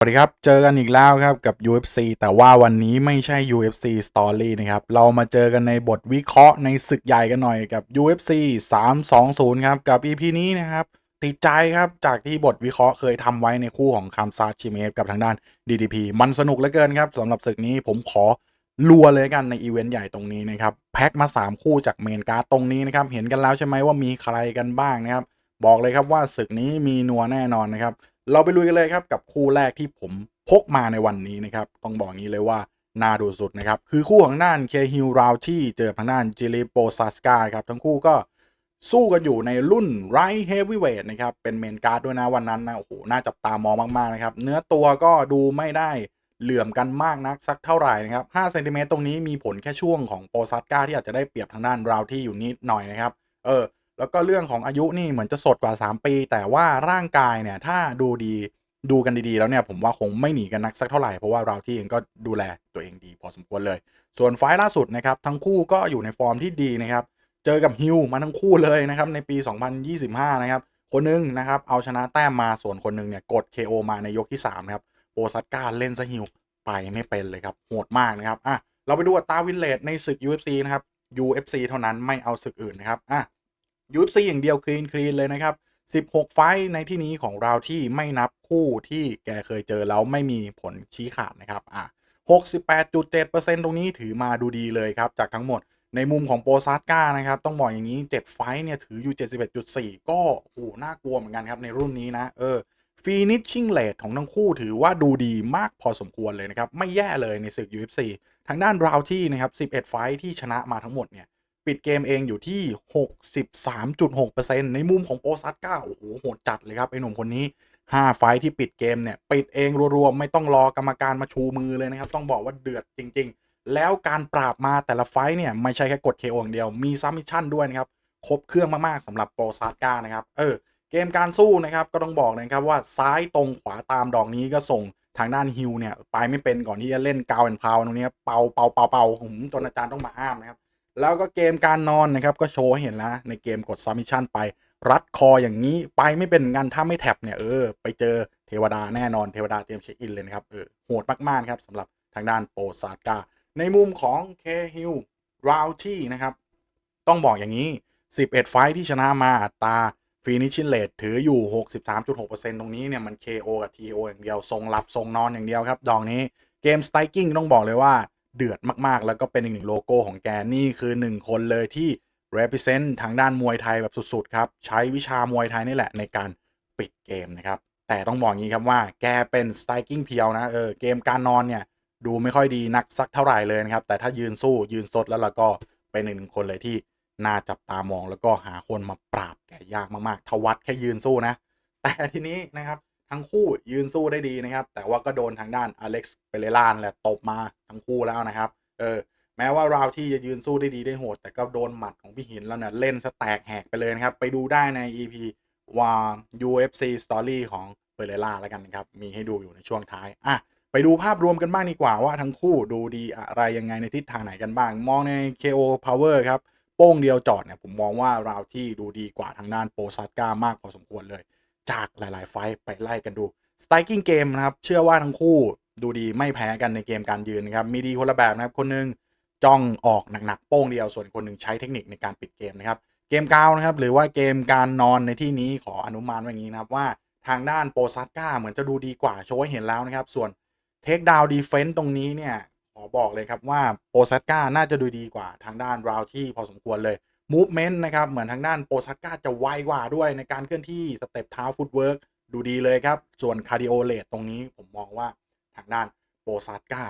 สวัสดีครับ เจอกันอีกแล้วครับกับ UFC แต่ว่าวันนี้ไม่ใช่ UFC Story นะครับ เรามาเจอกันในบทวิเคราะห์ในศึกใหญ่กันหน่อยกับ UFC 320 ครับ กับ EP นี้นะครับ ติดใจครับจากที่บทวิเคราะห์เคยทำไว้ในคู่ของคามซาชิเมฟกับทางด้าน DDP มันสนุกเหลือเกินครับสำหรับศึกนี้ผมขอรัวเลยกันในอีเวนต์ใหญ่ตรงนี้นะครับ แพ็คมา 3 คู่จากเมนการ์ดตรงนี้นะครับ เห็นกันแล้วใช่ไหมว่ามีใครกันบ้างนะครับบอกเลยครับว่าศึกนี้มีนัวแน่นอนนะครับ เราไปลุยกันเลยครับกับคู่แรกที่ผมพกมาในวันนี้นะครับ ต้องบอกงี้เลยว่าน่าดูสุดนะครับ คือคู่ของด้านเคฮิลราวที่เจอทางด้านจิลิโปซัสกาครับ ทั้งคู่ก็สู้กันอยู่ในรุ่นไรเฮฟวีเวทนะครับ เป็นเมนการ์ดด้วยนะวันนั้นนะโอ้โหน่าจับตามองมากๆนะครับ เนื้อตัวก็ดูไม่ได้เหลื่อมกันมากนักสักเท่าไหร่นะครับ5เซนติเมตรตรงนี้มีผลแค่ช่วงของโปซัสกาที่อาจจะได้เปรียบทางด้านราวที่อยู่นิดหน่อยนะครับ เออ แล้วก็เรื่องของอายุนี่เหมือนจะสดกว่า 3 ปี แต่ว่าร่างกายเนี่ยถ้าดูดีดูกันดีๆ แล้วเนี่ยผมว่าคงไม่หนีกันนักสักเท่าไหร่ เพราะว่าเราที่เองก็ดูแลตัวเองดีพอสมควรเลย ส่วนไฟล์ล่าสุดนะครับทั้งคู่ก็อยู่ในฟอร์มที่ดีนะครับเจอกับฮิวมาทั้งคู่เลยนะครับในปี 2025 นะครับคนหนึงนะครับเอาชนะแต้มมาส่วนคนหนึงเนี่ยกด KO มาในยกที่3นะครับโปซัตการเล่นซะฮิวไปไม่เป็นเลยครับโหดมากนะครับอะเราไปดูอัตราวินเลทในศึก UFC นะครับ UFC เท่านั้นไม่เอาศึกอื่นนะครับอะ UFC อย่างเดียวคลีนคลีนเลยนะครับ 16 ไฟในที่นี้ของเราที่ไม่นับคู่ที่แกเคยเจอแล้วไม่มีผลชี้ขาดนะครับอะ68.7%ตรงนี้ถือมาดูดีเลยครับ จากทั้งหมดในมุมของโปรซาร์ก้านะครับ ต้องบอกอย่างนี้ 7 ไฟเนี่ยถืออยู่ 71.4 ก็โอ้โหน่ากลัวเหมือนกันครับในรุ่นนี้นะเออ finishing rate ของทั้งคู่ถือว่าดูดีมากพอสมควรเลยนะครับ ไม่แย่เลยในศึก UFC ทางด้านราวที่นะครับ 11 ไฟที่ชนะมาทั้งหมดเนี่ย ปิดเกมเองอยู่ที่ 63.6%ในมุมของโปซัตก้าโอ้โหโหดจัดเลยครับไอ้หนุ่มคนนี้ 5 ไฟที่ปิดเกมเนี่ย ปิดเองรัวๆไม่ต้องรอกรรมการมาชูมือเลยนะครับ ต้องบอกว่าเดือดจริง ๆ แล้วการปราบมาแต่ละไฟเนี่ย ไม่ใช่แค่กด KO อย่างเดียวมีซัมมิชชั่นด้วยนะครับ ครบเครื่องมากๆสำหรับโปรซัตก้านะครับเออเกมการสู้นะครับก็ต้องบอกนะครับว่าซ้ายตรงขวาตามดอกนี้ก็ส่งทางด้านฮิวเนี่ยไปไม่เป็นก่อนที่จะเล่นกาวแอนพาวตรงนี้เป่าเป่าเป่าเป่าหืมจนอาจารย์ต้องมาห้ามนะครับ แล้วก็เกมการนอนนะครับก็โชว์ให้เห็นแล้วในเกมกดซัมมิชันไปรัดคออย่างนี้ไปไม่เป็นงานถ้าไม่แท็บเนี่ยเออไปเจอเทวดาแน่นอนเทวดาเตรียมเช็คอินเลยนะครับเออโหดมากๆครับสำหรับทางด้านโปรซาร์กาในมุมของเคฮิลราวที่นะครับ ต้องบอกอย่างนี้ 11 ไฟที่ชนะมาตาฟินิชิ n เลทถืออยู่ 63.6%ตรงนี้เนี่ยมัน KO กับ TO อย่างเดียวทรงรับทรงนอนอย่างเดียวครับ ดอกนี้เกมสไตกิ้งต้องบอกเลยว่า เดือดมากๆ แล้วก็เป็นอีกหนึ่งโลโก้ของแกนี่คือหนึ่งคนเลยที่ represent ทางด้านมวยไทยแบบสุดๆ ครับ ใช้วิชามวยไทยนี่แหละในการปิดเกมนะครับ แต่ต้องบอกงี้ครับว่าแกเป็นสไตกิ้งเพียวนะเออเกมการนอนเนี่ย ดูไม่ค่อยดีนักสักเท่าไหร่เลยนะครับ แต่ถ้ายืนสู้ยืนสดแล้วเราก็เป็นหนึ่งคนเลยที่น่าจับตามองแล้วก็หาคนมาปราบแกยากมากๆทวัดแค่ยืนสู้นะ แต่ทีนี้นะครับ ทั้งคู่ยืนสู้ได้ดีนะครับ แต่ว่าก็โดนทางด้านอเล็กซ์เปเรลานแหละตบมาทั้งคู่แล้วนะครับ เออ แม้ว่าราวที่จะยืนสู้ได้ดีได้โหด แต่ก็โดนหมัดของพี่หินแล้วเนี่ยเล่นสแตกแหกไปเลยนะครับ ไปดูได้ใน EP ว่า UFC Story ของเปเรล่าแล้วกันนะครับ มีให้ดูอยู่ในช่วงท้าย อะ ไปดูภาพรวมกันบ้างดีกว่าว่าทั้งคู่ดูดีอะไรยังไงในทิศทางไหนกันบ้าง มองใน KO Power ครับ โป้งเดียวจอดเนี่ยผมมองว่าราวที่ดูดีกว่าทางด้านโปรซัสกามากพอสมควรเลย จากหลาย ๆ ไฟท์ไปไล่กันดู Striking Game นะครับ เชื่อว่าทั้งคู่ดูดีไม่แพ้กันในเกมการยืนนะครับ มีดีคนละแบบนะครับ คนหนึงจ้องออกหนัก ๆ โป้งเดียว ส่วนคนหนึ่งใช้เทคนิคในการปิดเกมนะครับ เกมกาวนะครับ หรือว่าเกมการนอนในที่นี้ขออนุมานไว้อย่างนี้นะครับว่าทางด้านโปซัสกาเหมือนจะดูดีกว่าโชว์ให้เห็นแล้วนะครับ ส่วนเทคดาวดีเฟนต์ตรงนี้เนี่ยขอบอกเลยครับว่าโปซัสกาน่าจะดูดีกว่าทางด้านราวที่พอสมควรเลย Movement นะครับ เหมือนทางด้านโปซักกาจะไวกว่าด้วยในการเคลื่อนที่สเต็ปเท้าฟุตเวิร์กดูดีเลยครับ ส่วนคาร์ดิโอเลตตรงนี้ผมมองว่าทางด้านโปซักกา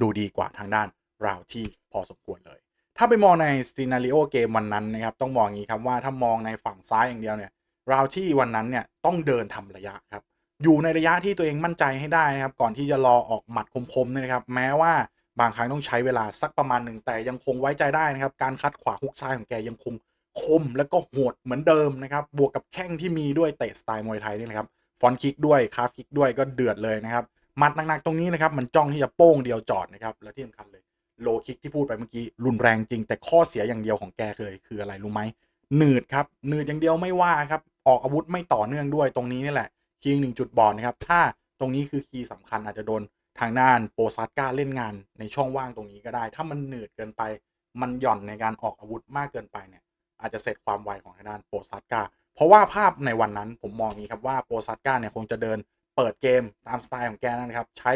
ดูดีกว่าทางด้านราวที่พอสมควรเลย ถ้าไปมองในซีนารีโอเกมวันนั้นนะครับ ต้องมองอย่างนี้ครับว่าถ้ามองในฝั่งซ้ายอย่างเดียวเนี่ยราวที่วันนั้นเนี่ยต้องเดินทำระยะครับอยู่ในระยะที่ตัวเองมั่นใจให้ได้นะครับ ก่อนที่จะรอออกหมัดคมๆนะครับ แม้ว่า บางครั้งต้องใช้เวลาสักประมาณหนึ่งแต่ยังคงไว้ใจได้นะครับ การคัดขวาฮุกซ้ายของแกยังคงคมแล้วก็โหดเหมือนเดิมนะครับ บวกกับแข้งที่มีด้วยเตะสไตล์มวยไทยนี่นะครับ ฟอนคิกด้วยคาฟคิกด้วยก็เดือดเลยนะครับหมัดหนักๆตรงนี้นะครับมันจ้องที่จะโป้งเดียวจอดนะครับและที่สำคัญเลยโลคิกที่พูดไปเมื่อกี้รุนแรงจริง แต่ข้อเสียอย่างเดียวของแกเลยคืออะไรรู้ไหมหนืดครับหนืดอย่างเดียวไม่ว่าครับออกอาวุธไม่ต่อเนื่องด้วยตรงนี้นี่แหละคิงหนึ่งจุดบอดนะครับถ้าตรงนี้คือคีย์สำคัญอาจจะโดน ทางด้านโปซัสกาเล่นงานในช่องว่างตรงนี้ก็ได้ ถ้ามันหนืดเกินไป มันหย่อนในการออกอาวุธมากเกินไปเนี่ย อาจจะเสร็จความไวของทางด้านโปซัสกาเพราะว่าภาพในวันนั้นผมมองอย่างนี้ครับว่าโปซัสกาเนี่ยคงจะเดินเปิดเกมตามสไตล์ของแกนะครับ ใช้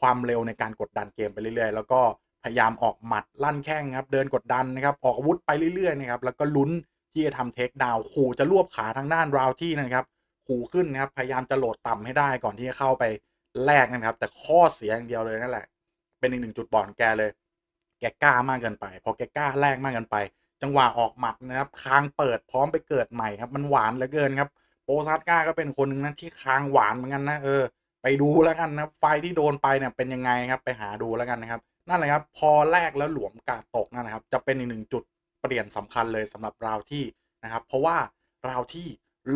ความเร็วในการกดดันเกมไปเรื่อยๆ แล้วก็พยายามออกหมัดลั่นแข้งครับ เดินกดดันนะครับ ออกอาวุธไปเรื่อยๆนะครับ แล้วก็ลุ้นที่จะทำเทคดาวขู่จะรวบขาทางด้านราวที่นะครับขู่ขึ้นนะครับ พยายามจะโหลดต่ำให้ได้ก่อนที่จะเข้าไป แลกนะครับ แต่ข้อเสียอย่างเดียวเลยนั่นแหละ เป็นอีกหนึ่งจุดบอดของแกเลย แกกล้ามากเกินไป พอแกกล้าแลกมากเกินไป จังหวะออกหมัดนะครับคางเปิดพร้อมไปเกิดใหม่ครับ มันหวานเหลือเกินครับ โปซัสก้าก็เป็นคนหนึ่งนะที่คางหวานเหมือนกันนะเออไปดูแล้วกันนะไฟที่โดนไปเนี่ยเป็นยังไงครับไปหาดูแล้วกันนะครับนั่นแหละครับพอแลกแล้วหลวมกาดตกนั่นนะครับ จะเป็นอีกหนึ่งจุดเปลี่ยนสำคัญเลยสำหรับราวที่นะครับ เพราะว่าราวที่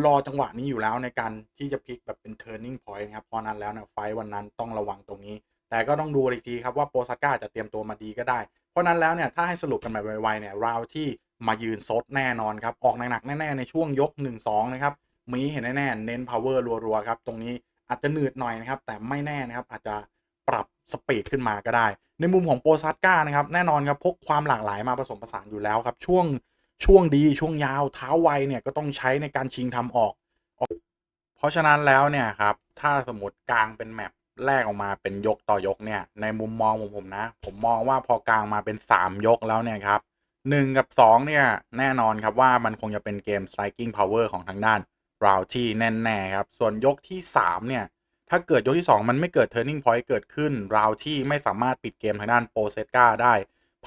รอจังหวะนี้อยู่แล้วในการที่จะพลิกแบบเป็น turning point นะครับ เพราะนั้นแล้วเนี่ยไฟวันนั้นต้องระวังตรงนี้ แต่ก็ต้องดูอีกทีครับว่าโปซัสก้าจะเตรียมตัวมาดีก็ได้ เพราะนั้นแล้วเนี่ยถ้าให้สรุปกันแบบไวๆเนี่ยราวที่มายืนซดแน่นอนครับ ออกหนักๆแน่ๆ ในช่วงยก 1-2 นะครับ มีเห็นแน่ๆเน้น power รัวๆครับ ตรงนี้อาจจะหนืดหน่อยนะครับ แต่ไม่แน่นะครับอาจจะปรับสปีดขึ้นมาก็ได้ ในมุมของโปซัสก้านะครับแน่นอนครับพกความหลากหลายมาผสมผสานอยู่แล้วครับช่วง ช่วงดีช่วงยาวเท้าไวเนี่ยก็ต้องใช้ในการชิงทำออก เพราะฉะนั้นแล้วเนี่ยครับถ้าสมมติกลางเป็นแมปแรกออกมาเป็นยกต่อยกเนี่ยในมุมมองของผมนะ ผมมองว่าพอกลางมาเป็น 3 ยกแล้วเนี่ยครับ1กับ 2 เนี่ย แน่นอนครับว่ามันคงจะเป็นเกม striking power ของทางด้านราวที่แน่ๆครับ ส่วนยกที่ 3 เนี่ย ถ้าเกิดยกที่ 2 มันไม่เกิด turning point เกิดขึ้นราวที่ไม่สามารถปิดเกมทางด้านโปเซตกาได้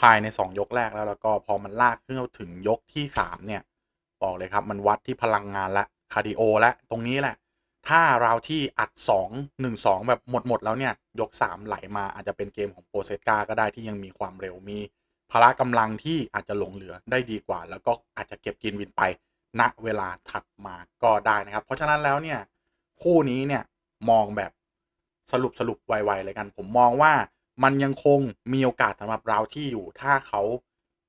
ภายใน 2 ยกแรกแล้วแล้วก็พอมันลากขึ้นถึงยกที่ 3 เนี่ย บอกเลยครับมันวัดที่พลังงานและคาร์ดิโอและตรงนี้แหละ ถ้าเราที่อัด 2 1 2 แบบหมดหมดแล้วเนี่ย ยก 3 ไหลมาอาจจะเป็นเกมของโปรเซสกาก็ได้ที่ยังมีความเร็วมีพละกำลังที่อาจจะหลงเหลือได้ดีกว่า แล้วก็อาจจะเก็บกินวินไปณเวลาถัดมาก็ได้นะครับ เพราะฉะนั้นแล้วเนี่ยคู่นี้เนี่ยมองแบบสรุปสรุปไวๆเลยกัน ผมมองว่า มันยังคงมีโอกาสสำหรับเราที่อยู่ ถ้าเขา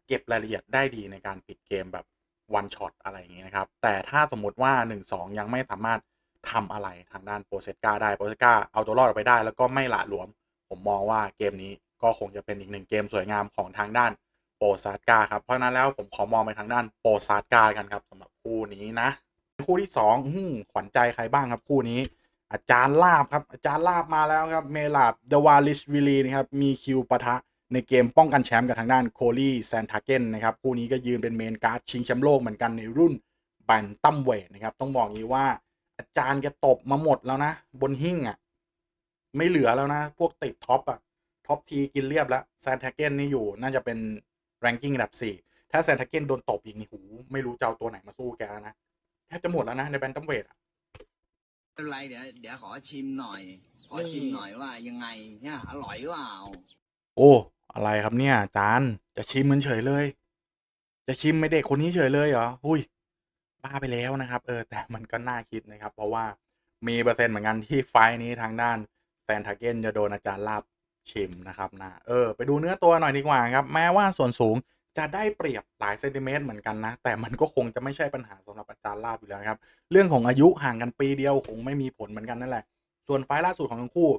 เก็บรายละเอียดได้ดีในการปิดเกมแบบวันช็อตอะไรอย่างนี้นะครับ แต่ถ้าสมมติว่า 1-2 ยังไม่สามารถทำอะไรทางด้านโปรเซสกาได้โปรเซสกาเอาตัวรอดออกไปได้ แล้วก็ไม่หละหลวม ผมมองว่าเกมนี้ก็คงจะเป็นอีกหนึ่งเกมสวยงามของทางด้านโปรซาสกาครับ เพราะนั้นแล้วผมขอมองไปทางด้านโปรซาสกากันครับสำหรับคู่นี้นะ คู่ที่สองขวัญใจใครบ้างครับคู่นี้ อาจารย์ลาบครับ อาจารย์ลาบมาแล้วครับ เมลาบเดวาลิชวิลีนะครับ มีคิวปะทะในเกมป้องกันแชมป์กับทางด้านโคลี่แซนทาเกนนะครับ คู่นี้ก็ยืนเป็นเมนการ์ดชิงแชมป์โลกเหมือนกันในรุ่นแบนตัมเวทนะครับ ต้องบอกงี้ว่า อาจารย์แกตบมาหมดแล้วนะ บนหิ้งอะ ไม่เหลือแล้วนะ พวกติดท็อปอะ ท็อปทีกินเรียบแล้วแซนทาเกนนี่อยู่น่าจะเป็นแรงกิ้งอันดับสี่ถ้าแซนทาเกนโดนตบอีกนี่หู ไม่รู้จะเอาตัวไหนมาสู้แกแล้วนะแทบจะหมดแล้วนะในแบนตัมเวทอะ เป็นไรเดี๋ยวเดี๋ยวขอชิมหน่อย ขอชิมหน่อยว่ายังไงเนี่ยอร่อยหรือเปล่าโอ้ อะไรครับเนี่ยอาจารย์จะชิมมันเฉยเลย จะชิมไม่เด็กคนนี้เฉยเลยเหรอหุ้ยบ้าไปแล้วนะครับ เออ แต่มันก็น่าคิดนะครับ เพราะว่ามีเปอร์เซ็นต์เหมือนกันที่ไฟล์นี้ทางด้านแฟนทาเกนจะโดนอาจารย์ลาบชิมนะครับนะเออ ไปดูเนื้อตัวหน่อยดีกว่าครับ แม้ว่าส่วนสูง จะได้เปรียบหลายเซนติเมตรเหมือนกันนะ แต่มันก็คงจะไม่ใช่ปัญหาสำหรับอาจารย์ลาบอยู่แล้วครับ เรื่องของอายุห่างกันปีเดียวคงไม่มีผลเหมือนกันนั่นแหละ ส่วนไฟล์ล่าสุดของทั้งคู่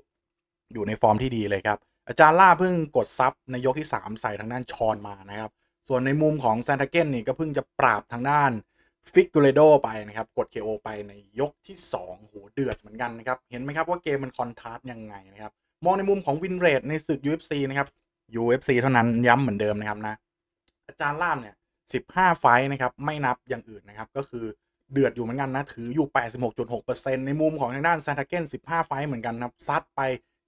อยู่ในฟอร์มที่ดีเลยครับ อาจารย์ลาเพิ่งกดซับในยกที่ 3 ใส่ทางด้านชอนมานะครับ ส่วนในมุมของแซนตาเกนนี่ก็เพิ่งจะปราบทางด้านฟิก u ูเลโดไปนะครับ กด KO ไปในยกที่2โหเดือดเหมือนกันนะครับ เห็นไหมครับว่าเกมมันคอนทราสต์ยังไงนะครับ มองในมุมของวินเรทในศึก UFC นะครับ UFC เท่านั้นย้ำเหมือนเดิมนะครับนะ จาร์ล่ามเนี่ย15ไฟนะครับ ไม่นับอย่างอื่นนะครับ ก็คือเดือดอยู่เหมือนกันนะ ถืออยู่ 86.6%ในมุมของทางด้านซานตาเก้น15 ไฟเหมือนกันนะครับซัดไป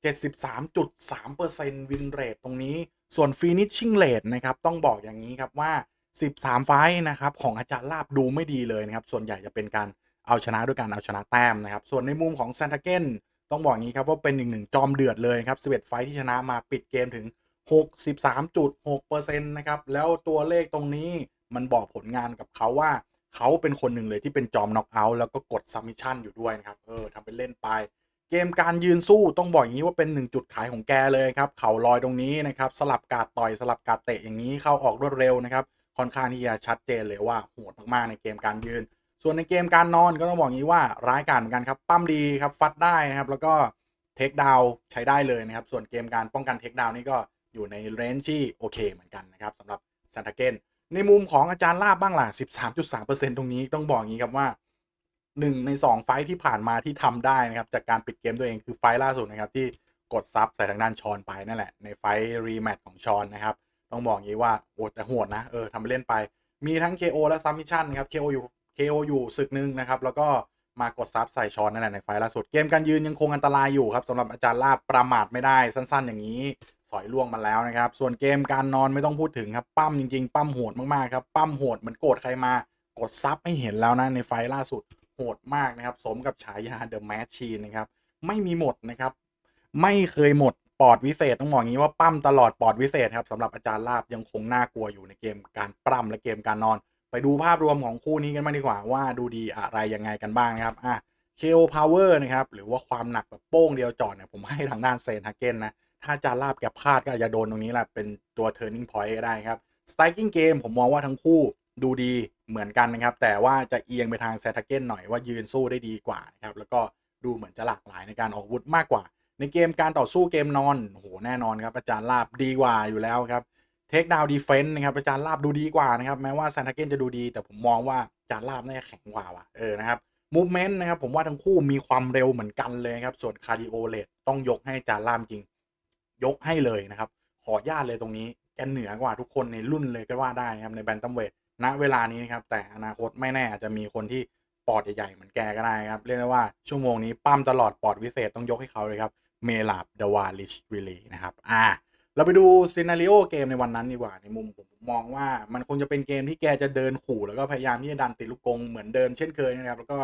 73.3%วินเรทตรงนี้ ส่วน finishing rate นะครับ ต้องบอกอย่างนี้ครับว่า 13 ไฟนะครับ ของอาจารย์ลาบดูไม่ดีเลยนะครับ ส่วนใหญ่จะเป็นการเอาชนะด้วยการเอาชนะแต้มนะครับ ส่วนในมุมของซานตาเก้นต้องบอกงี้ครับว่าเป็นอีกหนึ่งจอมเดือดเลยครับ11 ไฟที่ชนะมาปิดเกมถึง 63.6%นะครับ แล้วตัวเลขตรงนี้มันบอกผลงานกับเขาว่าเขาเป็นคนหนึ่งเลยที่เป็นจอมน็อกเอาท์แล้วก็กดซัมมิชชั่นอยู่ด้วยนะครับ เออทำเป็นเล่นไป เกมการยืนสู้ต้องบอกอย่างนี้ว่าเป็นหนึ่งจุดขายของแกเลยครับ เข่าลอยตรงนี้นะครับ สลับการต่อยสลับการเตะอย่างนี้เข้าออกรวดเร็วนะครับ ค่อนข้างที่จะชัดเจนเลยว่าโหดมากๆในเกมการยืน ส่วนในเกมการนอนก็ต้องบอกงี้ว่าร้ายกาจเหมือนกันครับ ปั้มดีครับ ฟัดได้นะครับ แล้วก็เทเทคดาวใช้ได้เลยนะครับ ส่วนเกมการป้องกันเทคดาวนี่ก็ อยู่ในเรนจ์ที่โอเคเหมือนกันนะครับสำหรับซานตาเกนในมุมของอาจารย์ลาบบ้างล่ะ 13.3%ตรงนี้ต้องบอกงี้ครับว่าหนึ่งในสองไฟที่ผ่านมาที่ทำได้นะครับ จากการปิดเกมตัวเองคือไฟล่าสุดนะครับที่กดซับใส่ทางด้านชอนไปนั่นแหละ ในไฟรีแมตช์ของชอนนะครับ ต้องบอกงี้ว่าโหดแต่โหดนะเออทำไปเล่นไป มีทั้ง KO และซัมมิชชั่นนะครับ KO อยู่ KO อยู่ศึกหนึ่งนะครับ แล้วก็มากดซับใส่ชอนนั่นแหละในไฟล่าสุดเกมการยืนยังคงอันตรายอยู่ครับสำหรับอาจารย์ลาบประมาทไม่ได้สั้น ๆ อย่างนี้ สอยล่วงมาแล้วนะครับ ส่วนเกมการนอนไม่ต้องพูดถึงครับปั้มจริงๆ ปั้มโหดมากๆครับปั้มโหดเหมือนโกรธใครมากดซับให้เห็นแล้วนะในไฟล่าสุดโหดมากนะครับ สมกับฉายา The Machine นะครับ ไม่มีหมดนะครับ ไม่เคยหมดปอดวิเศษต้องบอกงี้ว่าปั้มตลอดปอดวิเศษครับสำหรับอาจารย์ลาบยังคงน่ากลัวอยู่ในเกมการปล้ำและเกมการนอน ไปดูภาพรวมของคู่นี้กันบ้าดีกว่าว่าดูดีอะไรยังไงกันบ้างนะครับอะ KO Power นะครับหรือว่าความหนักแบบโป้งเดียวจอดเนี่ยผมให้ทางด้านเซนฮาเกนนะ ถ้าจาราบแกพลาดก็อาจจะโดนตรงนี้แหละเป็นตัว turning point ก็ได้ครับ striking game ผมมองว่าทั้งคู่ดูดีเหมือนกันนะครับ แต่ว่าจะเอียงไปทางเซนฮาเกนหน่อยว่ายืนสู้ได้ดีกว่านะครับ แล้วก็ดูเหมือนจะหลากหลายในการออกวุธมากกว่า ในเกมการต่อสู้เกมนอนโอ้โหแน่นอนครับอาจารย์ลาบดีกว่าอยู่แล้วครับเทคดาวดีเฟนต์นะครับอาจารย์ลาบดูดีกว่านะครับแม้ว่าแซนทาเกนจะดูดี แต่ผมมองว่าอาจารย์ลาบน่าจะแข็งกว่าว่ะเออนะครับมูฟเมนต์นะครับผมว่าทั้งคู่มีความเร็วเหมือนกันเลยครับส่วนคาร์ดิโอเลตต้องยกให้อาจารย์ลาบจริง ยกให้เลยนะครับ ขอญาตเลยตรงนี้แกเหนือกว่าทุกคนในรุ่นเลยก็ว่าได้นะครับในแบนตัมเวทณเวลานี้นะครับ แต่อนาคตไม่แน่อาจจะมีคนที่ปอดใหญ่ๆเหมือนแกก็ได้ครับเรียกได้ว่าชั่วโมงนี้ปั้มตลอดปอดวิเศษต้องยกให้เขาเลยครับเมลาบดาวาลิชวิลีนะครับอ่าเราไปดูซีนารีโอเกมในวันนั้นดีกว่าในมุมผมมองว่ามันคงจะเป็นเกมที่แกจะเดินขู่แล้วก็พยายามที่จะดันติดลูกกงเหมือนเดิมเช่นเคยนะครับ แล้วก็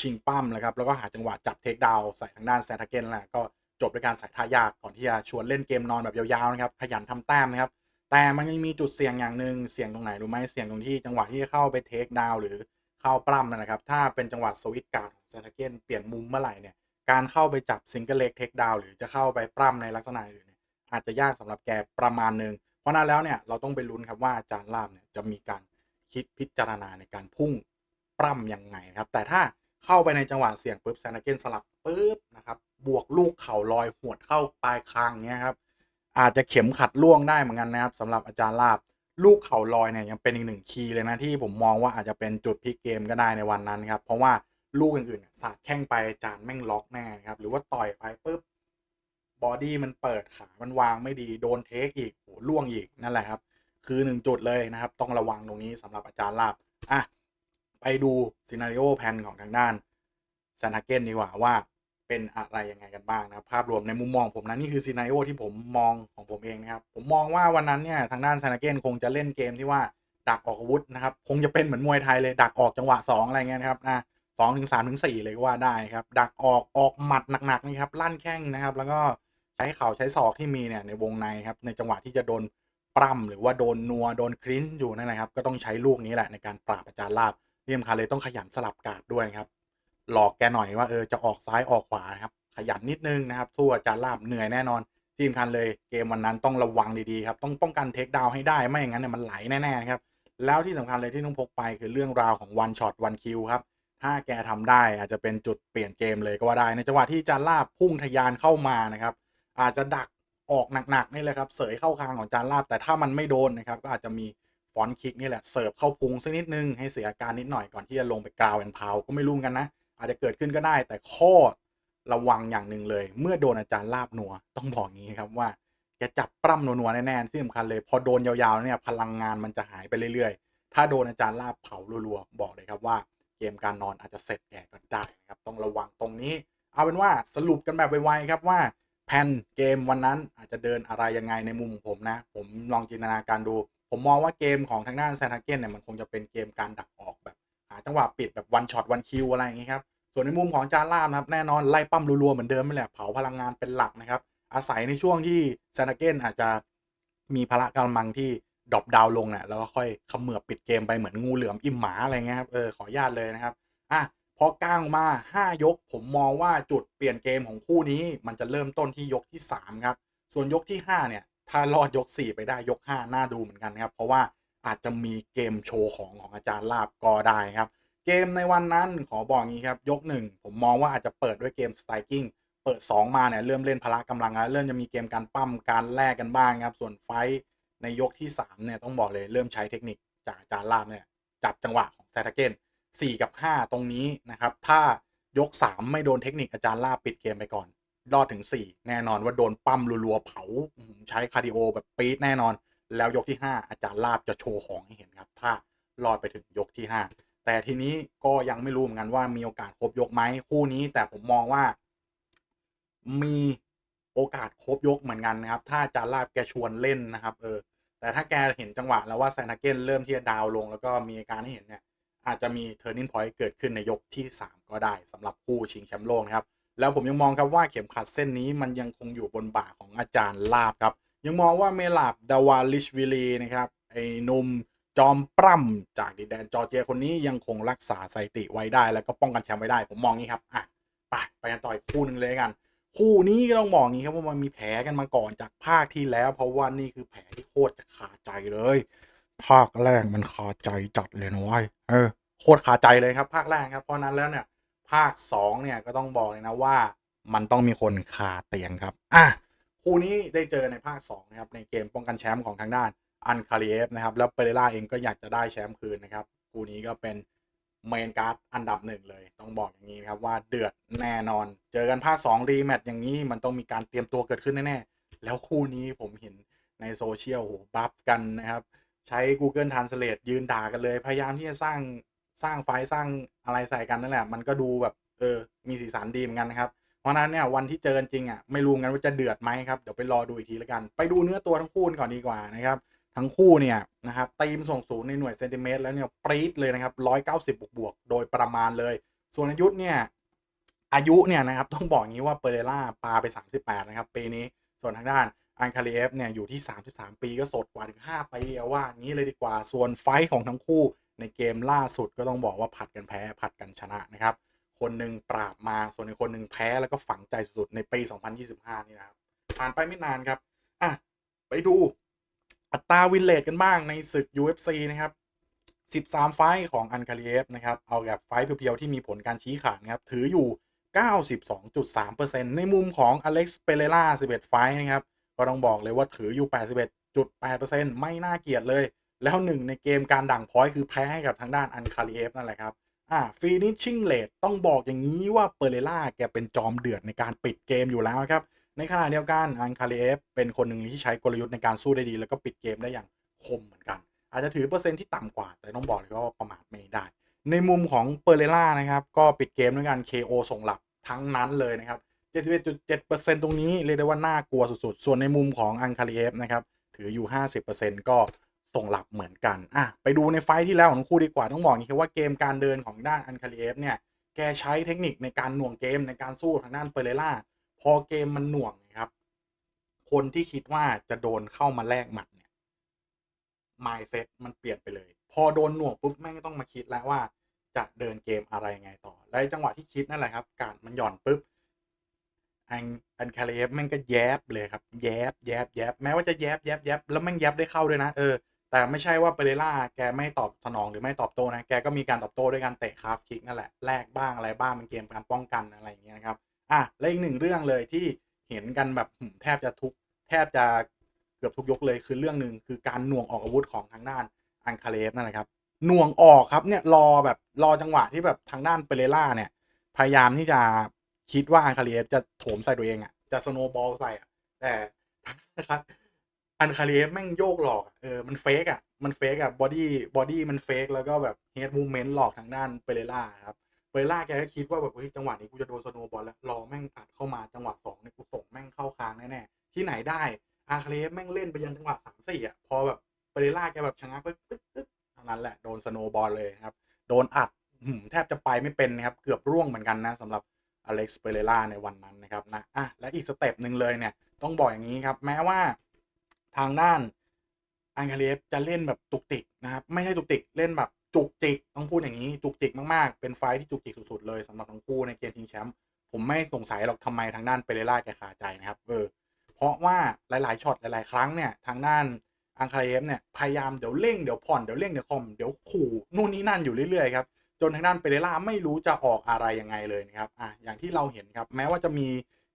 ชิงปั้มนะครับแล้วก็หาจังหวะจับเทคดาวใส่ทางด้านแซทาเกนแหละก็ จบด้วยการใส่ท่ายากก่อนที่จะชวนเล่นเกมนอนแบบยาวๆนะครับขยันทำแต้มนะครับ แต่มันยังมีจุดเสี่ยงอย่างหนึ่งเสี่ยงตรงไหนรู้ไหมเสี่ยงตรงที่จังหวะที่จะเข้าไปเทคดาวหรือเข้าปล้ำนั่นนะครับถ้าเป็นจังหวะสวิตการ์ดของแซนทเกนเปลี่ยนมุมเมื่อไหร่เนี่ยการเข้าไปจับซิงเกิลเล็กเทคดาวหรือจะเข้าไปปล้ำในลักษณะอื่นเนี่ยอาจจะยากสำหรับแกประมาณหนึ่งเพราะนั้นแล้วเนี่ยเราต้องไปลุ้นครับว่าอาจารย์ลาบเนี่ยจะมีการคิดพิจารณาในการพุ่งปล้ำยังไงครับแต่ถ้า เข้าไปในจังหวะเสี่ยงปุ๊บแซนาเกนสลับปุ๊บนะครับ บวกลูกเข่าลอยหวดเข้าปลายคางเนี่ยครับ อาจจะเข็มขัดล่วงได้เหมือนกันนะครับสำหรับอาจารย์ลาบลูกเข่าลอยเนี่ยยังเป็นอีกหนึ่งคีย์เลยนะที่ผมมองว่าอาจจะเป็นจุดพลิกเกมก็ได้ในวันนั้นครับเพราะว่าลูกอื่นๆสาดแข้งไปจานแม่งล็อกแน่นครับหรือว่าต่อยไปปุ๊บบอดี้มันเปิดขา มันวางไม่ดีโดนเทคอีกโหล่วงอีกนั่นแหละครับ คือหนึ่งจุดเลยนะครับ ต้องระวังตรงนี้สำหรับอาจารย์ลาบอะ ไปดูซีนารีโอแพนของทางด้านซานฮาเกนดีกว่าว่าเป็นอะไรยังไงกันบ้างนะภาพรวมในมุมมองผมนะนี่คือซีนารีโอที่ผมมองของผมเองนะครับ ผมมองว่าวันนั้นเนี่ยทางด้านซานฮาเกนคงจะเล่นเกมที่ว่าดักออกอาวุธนะครับ คงจะเป็นเหมือนมวยไทยเลย ดักออกจังหวะสองอะไรเงี้ยนะครับนะสองถึงสามถึงสี่เลยก็ว่าได้ครับ ดักออกออกหมัดหนักๆนี่ครับลั่นแข้งนะครับ แล้วก็ใช้เข่าใช้ศอกที่มีเนี่ยในวงในครับในจังหวะที่จะโดนปล้ำหรือว่าโดนนัวโดนคลิ้นอยู่นั่นนะครับ ก็ต้องใช้ลูกนี้แหละในการปราบอาจารย์ลาบ ที่สำคัญเลยต้องขยันสลับกาดด้วยครับ หลอกแกหน่อยว่าเออจะออกซ้ายออกขวาครับ ขยันนิดนึงนะครับสู้อาจารย์ลาบเหนื่อยแน่นอนที่สำคัญเลยเกมวันนั้นต้องระวังดีๆครับต้องป้องกันเทคดาวให้ได้ไม่อย่างนั้นเนี่ยมันไหลแน่ๆครับแล้วที่สำคัญเลยที่ต้องพกไปคือเรื่องราวของวันช็อตวันคิวครับถ้าแกทำได้อาจจะเป็นจุดเปลี่ยนเกมเลยก็ว่าได้ ในจังหวะที่จานลาบพุ่งทะยานเข้ามานะครับ อาจจะดักออกหนักๆนี่แหละครับ เสยเข้าคางของจานลาบแต่ถ้ามันไม่โดนนะครับ ก็อาจจะมี ฟอนต์คิกนี่แหละเสิร์ฟเข้าพุงสักนิดนึงให้เสียอาการนิดหน่อยก่อนที่จะลงไปกราวแอนพาวก็ไม่รู้กันนะ อาจจะเกิดขึ้นก็ได้ แต่ข้อระวังอย่างหนึ่งเลย เมื่อโดนอาจารย์ลาบหนัว ต้องบอกงี้ครับว่าแกจับปล้ำนัวๆแน่ๆที่สำคัญเลย พอโดนยาวๆเนี่ยพลังงานมันจะหายไปเรื่อยๆ ถ้าโดนอาจารย์ลาบเผารัวๆบอกเลยครับว่าเกมการนอนอาจจะเสร็จแก่ก็ได้นะครับต้องระวังตรงนี้ เอาเป็นว่าสรุปกันแบบไวๆครับว่าแผนเกมวันนั้นอาจจะเดินอะไรยังไงในมุมของผมนะ ผมลองจินตนาการดู ผมมองว่าเกมของทางด้านแซนทาเกนเนี่ยมันคงจะเป็นเกมการดักออกแบบหาจังหวะปิดแบบวันช็อตวันคิวอะไรอย่างนี้ครับส่วนในมุมของจานลาบนะครับแน่นอนไล่ปั้มรัวๆเหมือนเดิมไม่แหละเผาพลังงานเป็นหลักนะครับอาศัยในช่วงที่แซนทาเกนอาจจะมีพละกำลังที่ดรอปดาวลงเนี่ยแล้วก็ค่อยขมือบปิดเกมไปเหมือนงูเหลือมอิ่มหมาอะไรเงี้ยครับเออขออนุญาตเลยนะครับอะพอกลางมา 5 ยก ผมมองว่าจุดเปลี่ยนเกมของคู่นี้ มันจะเริ่มต้นที่ยกที่ 3 ครับ ส่วนยกที่ 5 เนี่ย ถ้ารอดยก 4 ไปได้ยก 5 น่าดูเหมือนกันครับ เพราะว่าอาจจะมีเกมโชว์ของของอาจารย์ลาบก็ได้ครับ เกมในวันนั้นขอบอกงี้ครับ ยก 1 ผมมองว่าอาจจะเปิดด้วยเกมสไตรกิ้งเปิด 2 มาเนี่ยเริ่มเล่นพละกำลังแล้วเริ่มจะมีเกมการปั้มการแลกกันบ้างครับ ส่วนไฟในยกที่3เนี่ยต้องบอกเลยเริ่มใช้เทคนิคจากอาจารย์ลาบเนี่ยจับจังหวะของแซทาเกน4 กับ 5 ตรงนี้นะครับ ถ้ายก 3 ไม่โดนเทคนิคอาจารย์ลาบปิดเกมไปก่อน รอดถึง 4 แน่นอนว่าโดนปั้มรัวๆเผาใช้คาร์ดิโอแบบปี๊ดแน่นอน แล้วยกที่ 5 อาจารย์ลาบจะโชว์ของให้เห็นครับ ถ้ารอดไปถึงยกที่ 5 แต่ทีนี้ก็ยังไม่รู้เหมือนกันว่ามีโอกาสครบยกไหมคู่นี้ แต่ผมมองว่า มีโอกาสครบยกเหมือนกันนะครับ ถ้าอาจารย์ลาบแกชวนเล่นนะครับ เออ แต่ถ้าแกเห็นจังหวะแล้วว่าแซน a เกนเริ่มที่จะดาวลง แล้วก็มีอาการให้เห็นเนี่ยอาจจะมี turning point เกิดขึ้นในยกที่ 3 ก็ได้สำหรับคู่ชิงแชมป์โลกนะครับ แล้วผมยังมองครับว่าเข็มขัดเส้นนี้มันยังคงอยู่บนบ่าของอาจารย์ลาบครับ ยังมองว่าเมลาบดาวาลิชวิลีนะครับไอ้นุ่มจอมปล้ำจากดินแดนจอร์เจียคนนี้ยังคงรักษาสถิติไว้ได้ แล้วก็ป้องกันแชมป์ไว้ได้ ผมมองงี้ครับอะไปไปกันต่ออีกคู่หนึ่งเลยกัน คู่นี้ก็ต้องบอกงี้ครับว่ามันมีแผลกันมาก่อนจากภาคที่แล้ว เพราะว่านี่คือแผลที่โคตรจะขาใจเลย ภาคแรกมันขาใจจัดเลยนะว้ยเออโคตรขาใจเลยครับ ภาคแรกครับเพราะนั้นแล้วเนี่ย ภาคสองเนี่ย ก็ต้องบอกเลยนะว่ามันต้องมีคนคาเตียงครับ อะ คู่นี้ได้เจอในภาค 2 นะครับ ในเกมป้องกันแชมป์ของทางด้านอันคาริเอฟนะครับ แล้วเปเรล่าเองก็อยากจะได้แชมป์คืนนะครับ คู่นี้ก็เป็นเมนการ์ดอันดับหนึ่งเลย ต้องบอกอย่างนี้นะครับว่าเดือดแน่นอน เจอกันภาค2รีแมตช์อย่างนี้มันต้องมีการเตรียมตัวเกิดขึ้นแน่ๆ แล้วคู่นี้ผมเห็นในโซเชียลโหบัฟกันนะครับ ใช้ Google Translate ยืนด่ากันเลย พยายามที่จะสร้าง สร้างไฟล์สร้างอะไรใส่กันนั่นแหละ มันก็ดูแบบเออมีสีสันดีเหมือนกันนะครับ เพราะนั้นเนี่ยวันที่เจอกันจริงอะไม่รู้กันว่าจะเดือดไหมครับเดี๋ยวไปรอดูอีกทีแล้วกัน ไปดูเนื้อตัวทั้งคู่ก่อนดีกว่านะครับทั้งคู่เนี่ยนะครับตีมส่งสูงในหน่วยเซนติเมตรแล้วเนี่ยปรี๊ดเลยนะครับร้อยเก้าสิบบวกบวกโดยประมาณเลย ส่วนอายุเนี่ยอายุเนี่ยนะครับต้องบอกงี้ว่าเปเรล่าปาไป 38 นะครับปีนี้ส่วนทางด้านอันคาริเอฟเนี่ยอยู่ที่ 33 ปีก็สดกว่าถึง5ปีเอาว่างี้เลยดีกว่าส่วนไฟของทั้งคู่ ในเกมล่าสุดก็ต้องบอกว่าผัดกันแพ้ผัดกันชนะนะครับ คนหนึ่งปราบมาส่วนอีกคนหนึ่งแพ้แล้วก็ฝังใจสุดๆในปี 2025 นี่นะครับผ่านไปไม่นานครับอะไปดูอัตราวินเลทกันบ้างในศึก UFC นะครับ 13 ไฟของอันคาริเอฟนะครับ เอาแบบไฟเพียวๆ ที่มีผลการชี้ขาดนะครับ ถืออยู่ 92.3%ในมุมของอเล็กซ์เปเรล่า11 ไฟนะครับ ก็ต้องบอกเลยว่าถืออยู่ 81.8%ไม่น่าเกลียดเลย แล้วหนึ่งในเกมการดั่งพอยต์คือแพ้ให้กับทางด้านอันคาริเอฟนั่นแหละครับอ่าฟินิชชิ่งเลทต้องบอกอย่างนี้ว่าเปเรล่าแกเป็นจอมเดือดในการปิดเกมอยู่แล้วครับ ในขณะเดียวกันอันคาริเอฟเป็นคนหนึ่งที่ใช้กลยุทธ์ในการสู้ได้ดี แล้วก็ปิดเกมได้อย่างคมเหมือนกัน อาจจะถือเปอร์เซ็นต์ที่ต่ำกว่า แต่ต้องบอกเลยว่าประมาทไม่ได้ ในมุมของเปเรล่านะครับก็ปิดเกมด้วยการ KO ส่งหลับทั้งนั้นเลยนะครับ71.7%ตรงนี้เรียกได้ว่าน่ากลัวสุดๆ ส่วนในมุมของอังคาริเอฟนะครับถืออยู่ 50%ก็ ส่งหลับเหมือนกันอะไปดูในไฟที่แล้วของทั้งคู่ดีกว่าต้องบอกอย่างนี้ครับว่าเกมการเดินของด้านอันคาเอฟเนี่ยแกใช้เทคนิคในการหน่วงเกมในการสู้ทางด้านเปเรล่าพอเกมมันหน่วงนะครับ คนที่คิดว่าจะโดนเข้ามาแลกหมัดเนี่ย mindset มันเปลี่ยนไปเลย พอโดนหน่วงปุ๊บแม่งต้องมาคิดแล้วว่าจะเดินเกมอะไรไงต่อ และจังหวะที่คิดนั่นแหละครับ การมันหย่อนปุ๊บอันอันคาเลฟแม่งก็แยบเลยครับ แยบแยบแยบแม้ว่าจะแยบแยบแยบแล้วแม่งแยบได้เข้าด้วยนะเออ แต่ไม่ใช่ว่าเปเรล่าแกไม่ตอบสนองหรือไม่ตอบโต้นะ แกก็มีการตอบโต้ด้วยการเตะคาฟคิกนั่นแหละแลกบ้างอะไรบ้างเป็นเกมการป้องกันอะไรอย่างเงี้ยนะครับอะและอีกหนึ่งเรื่องเลยที่เห็นกันแบบแทบจะทุกแทบจะเกือบทุกยกเลยคือเรื่องหนึ่งคือการหน่วงออกอาวุธของทางด้านอังคาเลฟนั่นแหละครับหน่วงออกครับเนี่ยรอแบบรอจังหวะที่แบบทางด้านเปเรล่าเนี่ย พยายามที่จะคิดว่าอันคาเลฟจะโถมใส่ตัวเองอะจะสโนบอลใส่อะแต่ครับ อันคาเลียฟแม่งโยกหลอกเออมันเฟกอะมันเฟกอะบอดี้บอดี้มันเฟกแล้วก็แบบเฮดมูเมนต์หลอกทางด้านเปเรล่าครับเปเรล่าแกก็คิดว่าแบบเฮ้ยจังหวะนี้กูจะโดนสโนบอลแล้วรอแม่งอัดเข้ามาจังหวะสองเนี่ยกูส่งแม่งเข้าคางแน่ๆที่ไหนได้อาคาเลียฟแม่งเล่นไปยันจังหวะสามสี่อะพอแบบเปเรล่าแกแบบชะงักไปตึ๊กตึ๊กเท่านั้นแหละโดนสโนบอลเลยครับโดนอัดหืมแทบจะไปไม่เป็นนะครับเกือบร่วงเหมือนกันนะสำหรับอเล็กซ์เปเรล่าในวันนั้นนะครับนะอะและอีกสเต็ปหนึ่งเลยเนี่ยต้องบอกอย่างนี้ครับแม้ว่า ทางด้านอังคาเลฟจะเล่นแบบตุกติกนะครับ ไม่ใช่ตุกติกเล่นแบบจุกจิกต้องพูดอย่างนี้จุกจิกมากๆ เป็นไฟที่จุกจิกสุดๆเลยสำหรับทั้งคู่ในเกมชิงแชมป์ผมไม่สงสัยหรอกทำไมทางด้านเปเรล่าแกขาใจนะครับเออเพราะว่าหลายๆช็อตหลายๆ ครั้งเนี่ยทางด้านอังคาเอฟเนี่ยพยายามเดี๋ยวเร่งเดี๋ยวผ่อนเดี๋ยวเร่งเดี๋ยวคอมเดี๋ยวขู่นู่นนี่นั่นอยู่เรื่อยๆครับจนทางด้านเปเรล่าไม่รู้จะออกอะไรยังไงเลยนะครับอะอย่างที่เราเห็นครับแม้ว่าจะมี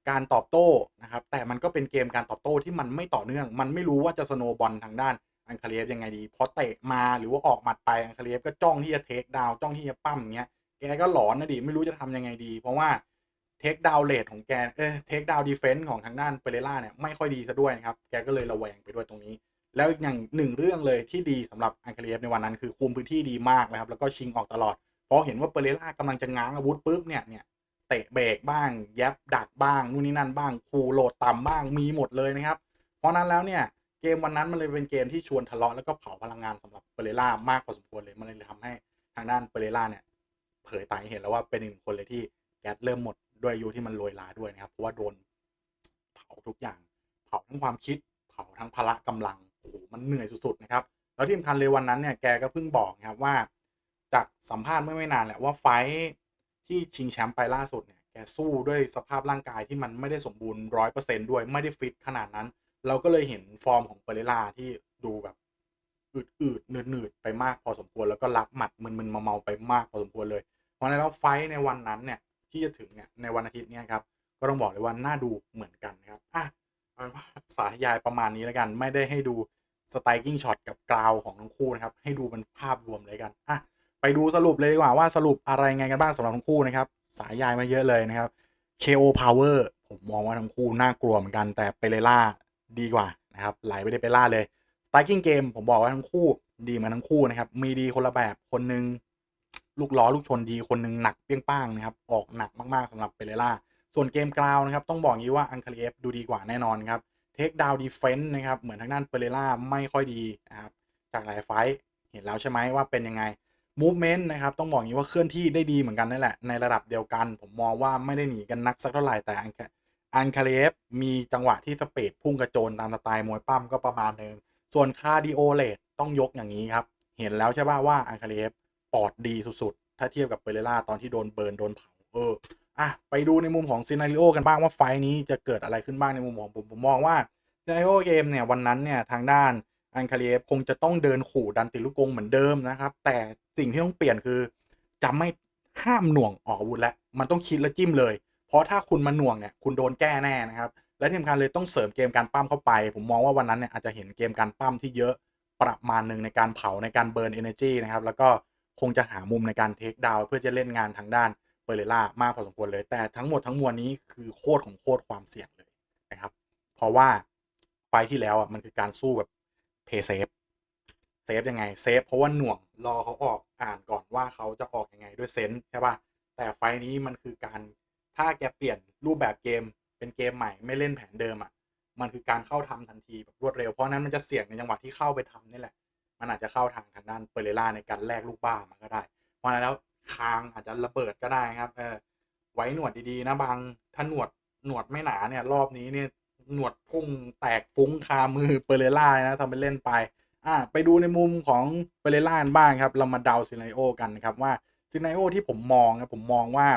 การตอบโต้นะครับ แต่มันก็เป็นเกมการตอบโต้ที่มันไม่ต่อเนื่อง มันไม่รู้ว่าจะสโนบอลทางด้านอังคาเลียฟยังไงดีพอเตะมาหรือว่าออกหมัดไปอังคาเลียฟก็จ้องที่จะเทคดาวจ้องที่จะปั้มเงี้ยแกก็หลอนนะดิไม่รู้จะทำยังไงดี เพราะว่าเทคดาวเลทของแกเออเทคดาวดีเฟนส์ของทางด้านเปเรล่าเนี่ยไม่ค่อยดีซะด้วยนะครับ แกก็เลยระแวงไปด้วยตรงนี้ แล้วอย่างหนึ่งเรื่องเลยที่ดีสำหรับอังคาเลียฟในวันนั้นคือคุมพื้นที่ดีมากนะครับแล้วก็ชิงออกตลอดพราะเห็นว่าเปเรล่ากำลังจะง้างอาวุธปุ๊บเนี่ยเนี่ย เตะเบรกบ้างแยบดักบ้างนู่นนี่นั่นบ้างคูโหลดต่ำบ้างมีหมดเลยนะครับ เพราะนั้นแล้วเนี่ยเกมวันนั้นมันเลยเป็นเกมที่ชวนทะเลาะแล้วก็เผาพลังงานสำหรับเปเรล่ามากพอสมควรเลยมันเลยทำให้ทางด้านเปเรล่าเนี่ยเผยตายเห็นแล้วว่าเป็นอีกหนึ่งคนเลยที่แก๊สเริ่มหมดด้วยอายุที่มันโรยลาด้วยนะครับเพราะว่าโดนเผาทุกอย่าง เผาทั้งความคิด เผาทั้งพละกำลังโอ้โหมันเหนื่อยสุดๆนะครับแล้วที่สำคัญเลยวันนั้นเนี่ยแกก็เพิ่งบอกนะครับว่า จากสัมภาษณ์เมื่อไม่นานแหละว่าไฟ ที่ชิงแชมป์ไปล่าสุดเนี่ยแกสู้ด้วยสภาพร่างกายที่มันไม่ได้สมบูรณ์ร้อยเปอร์เซนด้วยไม่ได้ฟิตขนาดนั้น เราก็เลยเห็นฟอร์มของเปเรล่าที่ดูแบบอืดๆหนืดๆไปมากพอสมควรแล้วก็รับหมัดมึนๆเมาๆไปมากพอสมควรเลย เพราะนั้นแล้วไฟในวันนั้นเนี่ยที่จะถึงเนี่ยในวันอาทิตย์เนี่ยครับก็ต้องบอกเลยว่าน่าดูเหมือนกันนะครับอะเอาว่าสาธยายประมาณนี้แล้วกันไม่ได้ให้ดูสไตกิ้งช็อตกับกราวของทั้งคู่นะครับให้ดูเป็นภาพรวมเลยกันอะ ไปดูสรุปเลยดีกว่าว่าสรุปอะไรไงกันบ้างสำหรับทั้งคู่นะครับ สายยายมาเยอะเลยนะครับ KO Power ผมมองว่าทั้งคู่น่ากลัวเหมือนกันแต่เปเรล่าดีกว่านะครับไหลไปได้เปเล่าเลย Striking Game ผมบอกว่าทั้งคู่ดีมาทั้งคู่นะครับ มีดีคนละแบบคนหนึ่งลูกล้อลูกชนดีคนหนึ่งหนักเปี้ยงป้างนะครับออกหนักมากๆสำหรับเปเรล่าส่วนเกมกราวนะครับต้องบอกงี้ว่าอังคารเอฟดูดีกว่าแน่นอนครับเทคดาวดีเฟนต์นะครับเหมือนทางด้านเปเรล่าไม่ค่อยดีนะครับจากหลายไฟท์เห็นแล้วใช่ไหมว่าเป็นยังไง Movement นะครับ ต้องบอกงี้ว่าเคลื่อนที่ได้ดีเหมือนกันนั่นแหละ ในระดับเดียวกัน ผมมองว่าไม่ได้หนีกันนักสักเท่าไหร่แต่อันคาอันคาเลฟมีจังหวะที่สเปดพุ่งกระโจนตามสไตล์มวยปั้มก็ประมาณนึงส่วนคาร์ดิโอเลตต้องยกอย่างนี้ครับ เห็นแล้วใช่ป่ะว่าอันคาเลฟปอดดีสุดๆ ถ้าเทียบกับเปเรล่าตอนที่โดนเบิร์นโดนเผาเอออะไปดูในมุมของซีนาริโอกันบ้างว่าไฟนี้จะเกิดอะไรขึ้นบ้างในมุมของผมผมมองว่าซีนาริโอเกมเนี่ยวันนั้นเนี่ยทางด้าน อันคาเลียฟคงจะต้องเดินขู่ดันติดลูกกงเหมือนเดิมนะครับ แต่สิ่งที่ต้องเปลี่ยนคือจะไม่ห้ามหน่วงออกอาวุธแล้วมันต้องคิดและจิ้มเลย เพราะถ้าคุณมาหน่วงเนี่ยคุณโดนแก้แน่นะครับ และที่สำคัญเลยต้องเสริมเกมการปั้มเข้าไป ผมมองว่าวันนั้นเนี่ยอาจจะเห็นเกมการปั้มที่เยอะประมาณหนึ่งในการเผาในการเบิร์นเอเนจีนะครับแล้วก็คงจะหามุมในการเทคดาวเพื่อจะเล่นงานทางด้านเปเรล่ามากพอสมควรเลย แต่ทั้งหมดทั้งมวลนี้คือโคตรของโคตรความเสี่ยงเลยนะครับ เพราะว่าไฟที่แล้วอะมันคือการสู้แบบ เพย์เซฟเซฟยังไงเซฟเพราะว่าหน่วงรอเขาออกอ่านก่อนว่าเขาจะออกยังไงด้วยเซนส์ใช่ป่ะแต่ไฟนี้มันคือการถ้าแกเปลี่ยนรูปแบบเกมเป็นเกมใหม่ไม่เล่นแผนเดิมอะมันคือการเข้าทำทันทีแบบรวดเร็วเพราะนั้นมันจะเสี่ยงในจังหวะที่เข้าไปทำนี่แหละ มันอาจจะเข้าทางทางด้านเปเรล่าในการแลกลูกบ้ามันก็ได้ เพราะนั้นแล้วคางอาจจะระเบิดก็ได้ครับเออไว้หนวดดีๆนะบางถ้าหนวดหนวดไม่หนาเนี่ยรอบนี้เนี่ย หนวดพุ่งแตกฟุ้งคามือเปเรล่านะทำไปเล่นไป อ่า ไปดูในมุมของเปเรล่ากันบ้างครับ เรามาเดาซีนาริโอกันนะครับว่าซีนาริโอที่ผมมองนะผมมองว่า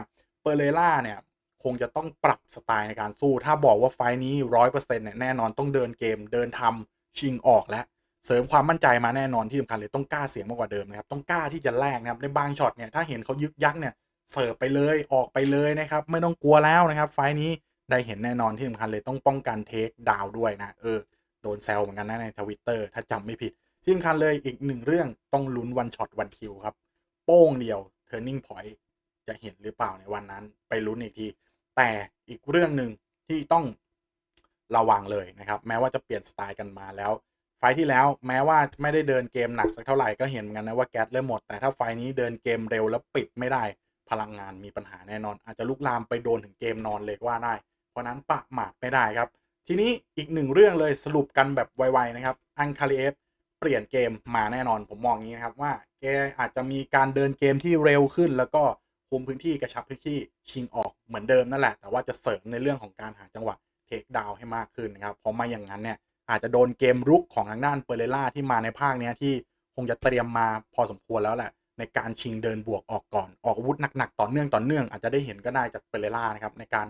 เปเรล่าเนี่ยคงจะต้องปรับสไตล์ในการสู้ ถ้าบอกว่าไฟนี้ร้อยเปอร์เซ็นต์เนี่ยแน่นอนต้องเดินเกมเดินทำชิงออกและเสริมความมั่นใจมาแน่นอนที่สำคัญเลยต้องกล้าเสียงมากกว่าเดิมนะครับต้องกล้าที่จะแลกนะครับในบางช็อตเนี่ยถ้าเห็นเขายึกยักเนี่ยเสิร์ฟไปเลยออกไปเลยนะครับไม่ต้องกลัวแล้วนะครับ ไฟนี้ ได้เห็นแน่นอนที่สำคัญเลยต้องป้องกันเทคดาวด้วยนะ เออ โดนแซวเหมือนกันนะในทวิตเตอร์ถ้าจำไม่ผิดที่สำคัญเลยอีกหนึ่งเรื่องต้องลุ้นวันช็อตวันคิวครับ โป้งเดียว turning point จะเห็นหรือเปล่าในวันนั้นไปลุ้นอีกที แต่อีกเรื่องหนึ่งที่ต้องระวังเลยนะครับ แม้ว่าจะเปลี่ยนสไตล์กันมาแล้ว ไฟที่แล้วแม้ว่าไม่ได้เดินเกมหนักสักเท่าไหร่ก็เห็นเหมือนกันนะว่าแก๊สเริ่มหมด แต่ถ้าไฟนี้เดินเกมเร็วแล้วปิดไม่ได้พลังงานมีปัญหาแน่นอน อาจจะลุกลามไปโดนถึงเกมนอนเลยว่าได้ ราะนั้นประมาทไม่ได้ครับ ทีนี้อีกหนึ่งเรื่องเลยสรุปกันแบบไวๆนะครับ อังคาริเอฟเปลี่ยนเกมมาแน่นอนผมมองงี้นะครับว่าแกอาจจะมีการเดินเกมที่เร็วขึ้น แล้วก็คุมพื้นที่กระชับพื้นที่ชิงออกเหมือนเดิมนั่นแหละ แต่ว่าจะเสริมในเรื่องของการหาจังหวะเทคดาวให้มากขึ้นนะครับเพราะไม่อย่างนั้นเนี่ยอาจจะโดนเกมรุกของทางด้านเปเรล่าที่มาในภาคเนี้ยที่คงจะเตรียมมาพอสมควรแล้วแหละ ในการชิงเดินบวกออกก่อนออกอาวุธหนักๆต่อเนื่องต่อเนื่องอาจจะได้เห็นก็ได้จากเปเรล่านะครับในการ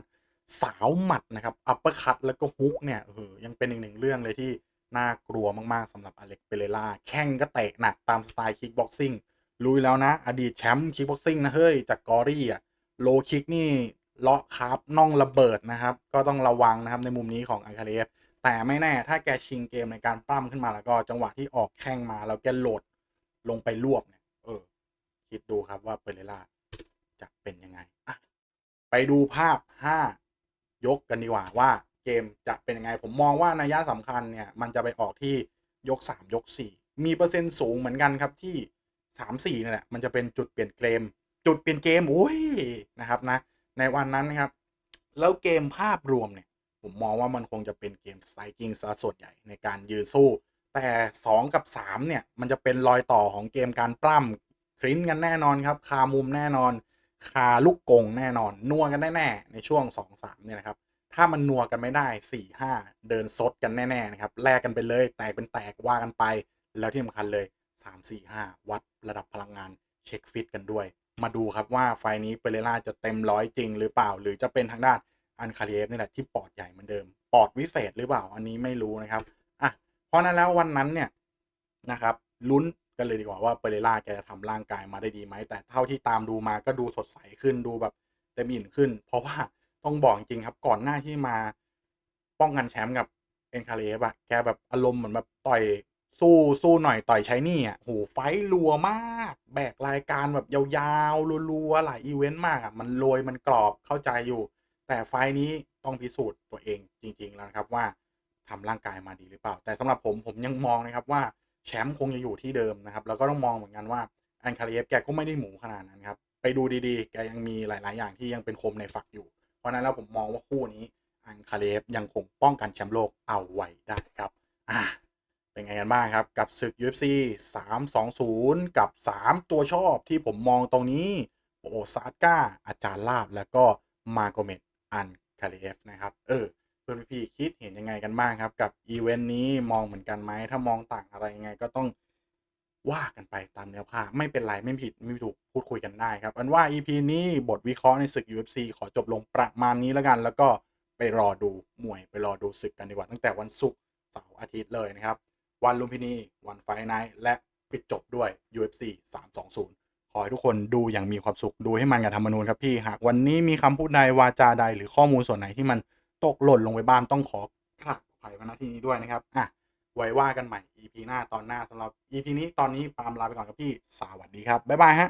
สาวหมัดนะครับอัปเปอร์คัตแล้วก็ฮุกเนี่ยเออยังเป็นอีกหนึ่งเรื่องเลยที่น่ากลัวมาก ๆสำหรับอเล็กเปเรล่าแข่งก็เตะหนักตามสไตล์คิกบ็อกซิ่งรู้อยู่แล้วนะ อดีตแชมป์คิกบ็อกซิ่งนะเฮ้ย จากกอรี่อะโลคิกนี่เลาะคาร์บน่องระเบิดนะครับ ก็ต้องระวังนะครับในมุมนี้ของอังคาเรฟแต่ไม่แน่ถ้าแกชิงเกมในการปล้ำขึ้นมาแล้วก็จังหวะที่ออกแข้งมาแล้วแกโหลดลงไปรวบเนี่ยเออ คิดดูครับว่าเปเรล่าจะเป็นยังไงอะไปดูภาพ 5 ยกกันดีกว่าว่าเกมจะเป็นยังไง ผมมองว่านัยยะสำคัญเนี่ย มันจะไปออกที่ยก 3 ยก 4 มีเปอร์เซ็นต์สูงเหมือนกันครับที่ 3 4นี่แหละมันจะเป็นจุดเปลี่ยนเกม จุดเปลี่ยนเกมโอ้ยนะครับนะในวันนั้นนะครับ แล้วเกมภาพรวมเนี่ย ผมมองว่ามันคงจะเป็นเกมสไตกิ้งซะส่วนใหญ่ในการยืนสู้ แต่ 2 กับ 3 เนี่ย มันจะเป็นรอยต่อของเกมการปล้ำคลิ้นกันแน่นอนครับคามุมแน่นอน คาลูกกงแน่นอน นัวกันแน่ๆในช่วง 2-3เนี่ยนะครับ ถ้ามันนัวกันไม่ได้ 4-5 เดินซดกันแน่ๆนะครับแลกกันไปเลย แตกเป็นแตกว่ากันไป แล้วที่สำคัญเลย 3-4-5 วัดระดับพลังงานเช็คฟิตกันด้วย มาดูครับว่าไฟนี้เปเรล่าจะเต็มร้อยจริงหรือเปล่า หรือจะเป็นทางด้านอันคาเรียฟนี่แหละที่ปอดใหญ่เหมือนเดิม ปอดวิเศษหรือเปล่า อันนี้ไม่รู้นะครับ อะ เพราะนั้นแล้ววันนั้นเนี่ยนะครับลุ้น กันเลยดีกว่าว่าเปเรล่าแกจะทำร่างกายมาได้ดีไหม แต่เท่าที่ตามดูมาก็ดูสดใสขึ้นดูแบบเต็มอิ่มขึ้น เพราะว่าต้องบอกจริงครับ ก่อนหน้าที่มาป้องกันแชมป์กับเอ็นคาเรฟอะแกแบบอารมณ์เหมือนแบบต่อยสู้สู้หน่อยต่อยใช้นี่อะโหไฟรัวมาก แบกรายการแบบยาวๆรัวๆหลายอีเวนต์มากอะมันโรยมันกรอบเข้าใจอยู่ แต่ไฟนี้ต้องพิสูจน์ตัวเองจริง ๆ แล้วนะครับว่าทำร่างกายมาดีหรือเปล่า แต่สำหรับผมผมยังมองนะครับว่า แชมป์คงจะอยู่ที่เดิมนะครับ แล้วก็ต้องมองเหมือนกันว่าอันคาเรฟแกก็ไม่ได้หมูขนาดนั้นครับ ไปดูดีๆ แกยังมีหลาย ๆ อย่างที่ยังเป็นคมในฝักอยู่ เพราะนั้นแล้วผมมองว่าคู่นี้อันคาเรฟยังคงป้องกันแชมป์โลกเอาไว้ได้ครับอ่าเป็นไงกันบ้างครับ กับศึก UFC 320 กับ 3 ตัวชอบที่ผมมองตรงนี้โอซาก้าอาจารย์ลาบแล้วก็มาโกเมตอันคาเลฟนะครับ เออ พื่อนพี่คิดเห็นยังไงกันบ้างครับ กับอีเวนต์นี้มองเหมือนกันไหมถ้ามองต่างอะไรยังไงก็ต้องว่ากันไปตามเนื้อผ้าไม่เป็นไรไม่ผิดไม่ถูกพูดคุยกันได้ครับ อันว่า EP นี้บทวิเคราะห์ในศึก UFC ขอจบลงประมาณนี้แล้วกัน แล้วก็ไปรอดูมวยไปรอดูศึกกันดีกว่า ตั้งแต่วันศุกร์เสาร์อาทิตย์เลยนะครับ วันลุมพินีวันไฟไนท์และปิดจบด้วย UFC 320 ขอให้ทุกคนดูอย่างมีความสุขดูให้มันกับธรรมนูญครับพี่หากวันนี้มีคำพูดใดวาจาใดหรือข้อมูลส่วนไหนที่มัน ตกหล่นลงไปบ้างต้องขอกราบอภัยมาณที่นี้ด้วยนะครับอะไว้ว่ากันใหม่ EP หน้าตอนหน้าสำหรับ EP นี้ตอนนี้ปาล์มลาไปก่อนครับพี่สวัสดีครับบ๊ายบายฮะ